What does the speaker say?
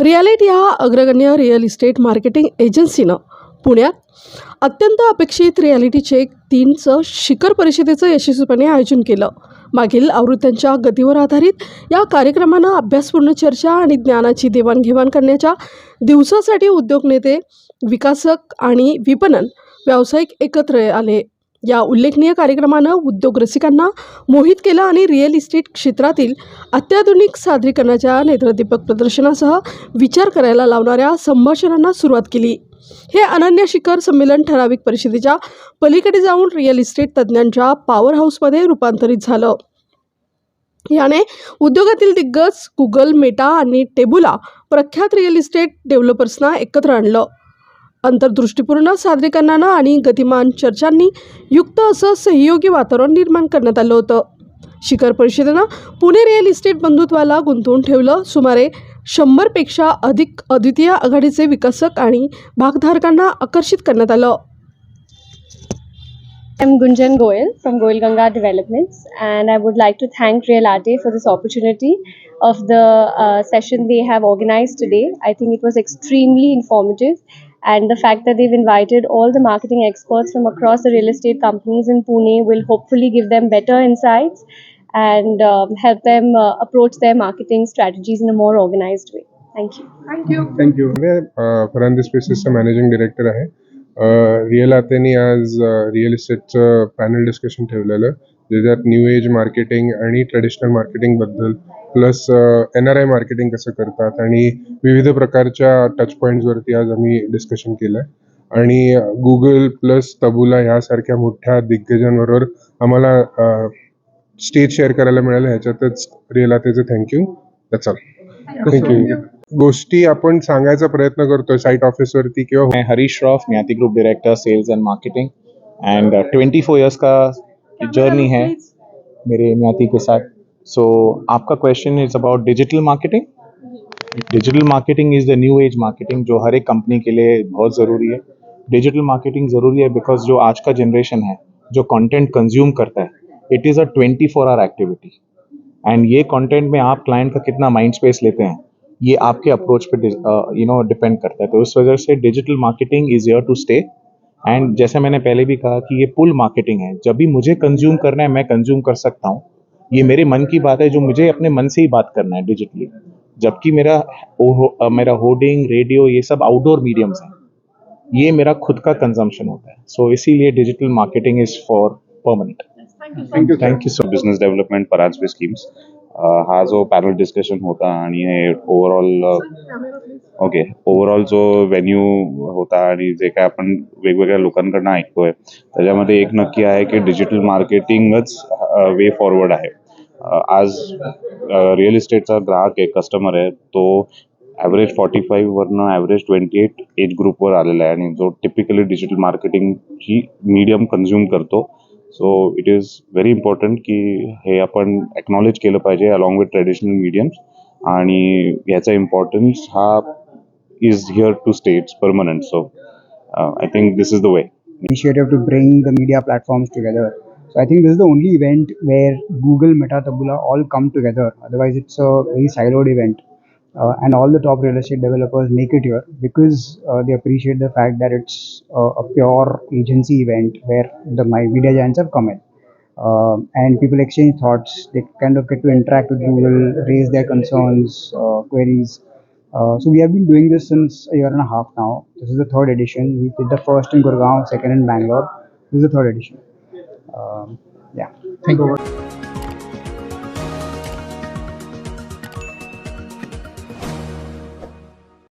Reality या अग्रगण्य real estate marketing एजन्सीनं पुण्यात अत्यंत अपेक्षित रियालिटी चेक तीनचं शिखर परिषदेचं यशस्वीपणे आयोजन केलं. मागील आवृत्त्यांच्या गतीवर आधारित या कार्यक्रमानं अभ्यासपूर्ण चर्चा आणि ज्ञानाची देवाणघेवाण करण्याच्या दिवसासाठी उद्योग नेते विकासक आणि विपणन व्यावसायिक एकत्र आले. या उल्लेखनीय कार्यक्रमानं उद्योग रसिकांना मोहित केलं आणि रिअल इस्टेट क्षेत्रातील अत्याधुनिक सादरीकरणाच्या नेत्रदीपक प्रदर्शनासह विचार करायला लावणाऱ्या संभाषणांना सुरुवात केली. हे अनन्य शिखर संमेलन ठराविक परिषदेच्या पलीकडे जाऊन रिअल इस्टेट तज्ज्ञांच्या पॉवर हाऊसमध्ये रूपांतरित झालं. याने उद्योगातील दिग्गज गुगल मेटा आणि टेबुला प्रख्यात रिअल इस्टेट डेव्हलपर्सना एकत्र आणलं. अंतर्दृष्टीपूर्ण सादरीकरणानं आणि गतिमान चर्चांनी युक्त असं सहयोगी वातावरण निर्माण करण्यात आलं होतं शिखर परिषदेनं पुणे रिअल इस्टेट बंधुत्वाला गुंतवून ठेवलं सुमारे शंभरपेक्षा अधिक अद्वितीय आघाडीचे विकसक आणि भागधारकांना आकर्षित करण्यात आलं I am Gunjan Goyal from Goyal Ganga Developments, and I would like to thank Real Arte for this opportunity of the uh, session they have organized today. I think it was extremely informative, and the fact that they've invited all the marketing experts from across the real estate companies in Pune will hopefully give them better insights and um, help them uh, approach their marketing strategies in a more organized way. Thank you. Thank you Farandi स्पेसेसचा managing director आहे real आतेनी आज real इस्टेटचं panel discussion ठेवलेलं ज्याच्यात new age marketing आणि traditional marketing बद्दल plus N R I marketing कसं करतात आणि विविध प्रकारच्या टच पॉईंट्सवरती आज आम्ही डिस्कशन केलं आहे आणि गुगल प्लस तबुला ह्यासारख्या मोठ्या दिग्गजांबरोबर आम्हाला स्टेज शेअर करायला मिळालं. ह्याच्यातच real आतेचं thank you all thank you गोष्टी आपण सांगायचा प्रयत्न करतोय साईट ऑफिसवरती किंवा Harish Shroff Nyati group director sales and marketing and twenty four years का जर्नी है मेरे न्याति के साथ. सो आपका question is about digital marketing digital marketing is the new age marketing जो हर एक कंपनी के लिए बहुत ज़रूरी है। डिजिटल मार्केटिंग ज़रूरी है बिकॉज़ जो आज का जनरेशन है, जो कंटेंट कंज्यूम करता है it is a twenty four hour activity and ये कंटेंट में आप क्लाइंट का कितना माइंड स्पेस लेते हैं, ये आपके अप्रोच पे यू नो डिपेंड करता है। तो इस वजह से digital marketing is here to stay and जैसे मैंने पहले भी कहा कि ये पुल मार्केटिंग है। जब भी मुझे कंज्यूम करना है, मैं कंज्यूम कर सकता हूँ। ये मेरे मन की बात है जो मुझे अपने मन से ही बात करना है डिजिटली जबकि मेरा ओ- मेरा होर्डिंग रेडियो ये सब आउटडोर मीडियम्स हैं। ये मेरा खुद का कंजम्पशन होता है। सो so, इसीलिए digital marketing is for permanent thank you thank thank you so business development Paranjape schemes हा जो पॅनल डिस्कशन होता आणि हे ओव्हरऑल ओके ओव्हरऑल जो व्हेन्यू होता आणि जे काय आपण वेगवेगळ्या लोकांकडनं ऐकतोय त्याच्यामध्ये एक नक्की आहे की डिजिटल मार्केटिंगच वे फॉरवर्ड आहे. आज रिअल इस्टेटचा ग्राहक आहे कस्टमर आहे तो ॲव्हरेज फॉर्टी फाईव्हवरनं ॲव्हरेज ट्वेंटी एट एज ग्रुपवर आलेला आहे. आणि जो टिपिकली डिजिटल मार्केटिंगची मीडियम कन्झ्युम करतो. So it is very important की हे आपण एक्नॉलेज केलं पाहिजे अलॉंग विथ ट्रेडिशनल मीडियम्स आणि याचा इम्पॉर्टन्स हा is here to stay it's permanent so I think this is the way initiative to bring the media platforms together So I think this is the only event where Google, Meta, Taboola all come together. Otherwise, it's a very siloed event. Uh, and all the top real estate developers make it here because uh, they appreciate the fact that it's uh, a pure agency event where the my media giants have come in. Um and people exchange thoughts. They kind of get to interact with Google, raise their concerns, uh, queries. Uh, so we have been doing this since a year and a half now. This is the third edition. We did the first in Gurgaon, second in Bangalore. This is the third edition um, yeah. Thank you.